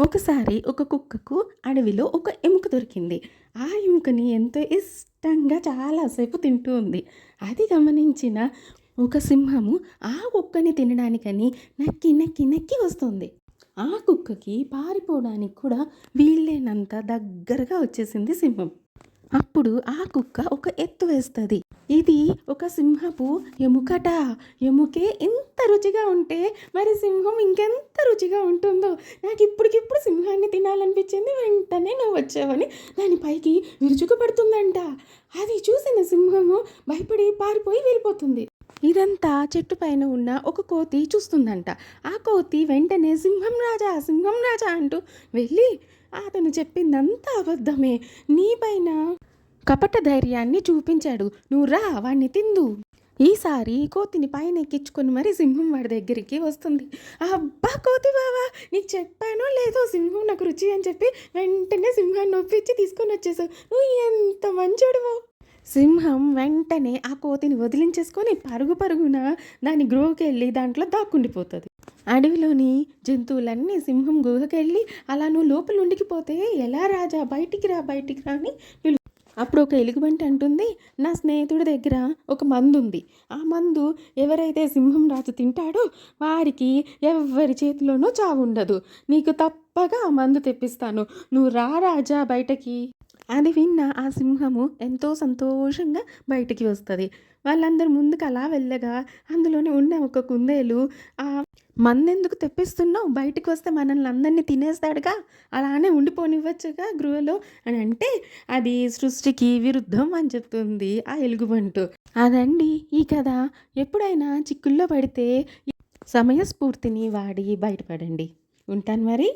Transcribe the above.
ఒకసారి ఒక కుక్కకు అడవిలో ఒక ఎముక దొరికింది. ఆ ఎముకని ఎంతో ఇష్టంగా చాలాసేపు తింటూ ఉంది. అది గమనించిన ఒక సింహము ఆ కుక్కని తినడానికని నక్కి నక్కి నక్కి వస్తుంది. ఆ కుక్కకి పారిపోవడానికి కూడా వీళ్ళేనంత దగ్గరగా వచ్చేసింది సింహం. అప్పుడు ఆ కుక్క ఒక ఎత్తు వేస్తుంది. ఇది ఒక సింహపు ఎముకట. ఎముకే ఇంత రుచిగా ఉంటే మరి సింహం ఇంకెంత రుచిగా ఉంటుందో? నాకు ఇప్పటికిప్పుడు సింహాన్ని తినాలనిపించింది. వెంటనే నువ్వు వచ్చావని దాని పైకి విరుచుకుపడుతుందంట. అది చూసిన సింహము భయపడి పారిపోయి వెళ్ళిపోతుంది. ఇదంతా చెట్టు పైన ఉన్న ఒక కోతి చూస్తుందంట. ఆ కోతి వెంటనే సింహం రాజా సింహం రాజా అంటూ వెళ్ళి అతను చెప్పిందంతా అబద్ధమే. నీ పైన కపట ధైర్యాన్ని చూపించాడు. నువ్వు రా వాణ్ణి తిందు. ఈసారి కోతిని పైన ఎక్కించుకొని మరి సింహం వాడి దగ్గరికి వస్తుంది. అబ్బా కోతి బావా నీకు చెప్పానో లేదో సింహం నాకు రుచి అని చెప్పి వెంటనే సింహాన్ని నొప్పించి తీసుకొని వచ్చేసావు. నువ్వు ఎంత మంచోడువో. సింహం వెంటనే ఆ కోతిని వదిలించేసుకొని పరుగు పరుగున దాని గృహకి వెళ్ళి దాంట్లో దాక్కుండిపోతుంది. అడవిలోని జంతువులన్నీ సింహం గుహకెళ్ళి అలా నువ్వు లోపల ఉండికిపోతే ఎలా రాజా? బయటికి రా బయటికి రా అని అప్పుడు ఒక ఎలుగుబంటి అంటుంది నా స్నేహితుడి దగ్గర ఒక మందు ఉంది ఆ మందు ఎవరైతే సింహం రాజు తింటాడో వారికి ఎవరి చేతిలోనూ చావుండదు. నీకు తప్పగా ఆ మందు తెప్పిస్తాను. నువ్వు రా రాజా బయటకి. అది విన్న ఆ సింహము ఎంతో సంతోషంగా బయటికి వస్తుంది. వాళ్ళందరూ ముందుకు అలా వెళ్ళగా అందులోనే ఉన్న ఒక కుందేలు ఆ మందెందుకు తెప్పిస్తున్నావు? బయటకు వస్తే మనల్ని అందరినీ తినేస్తాడుగా? అలానే ఉండిపోనివ్వచ్చుగా గృహలో? అని అంటే అది సృష్టికి విరుద్ధం అని చెప్తుంది ఆ ఎలుగుబంటు. అదండి ఈ కథ. ఎప్పుడైనా చిక్కుల్లో పడితే సమయస్ఫూర్తిని వాడి బయటపడండి. ఉంటాను మరి.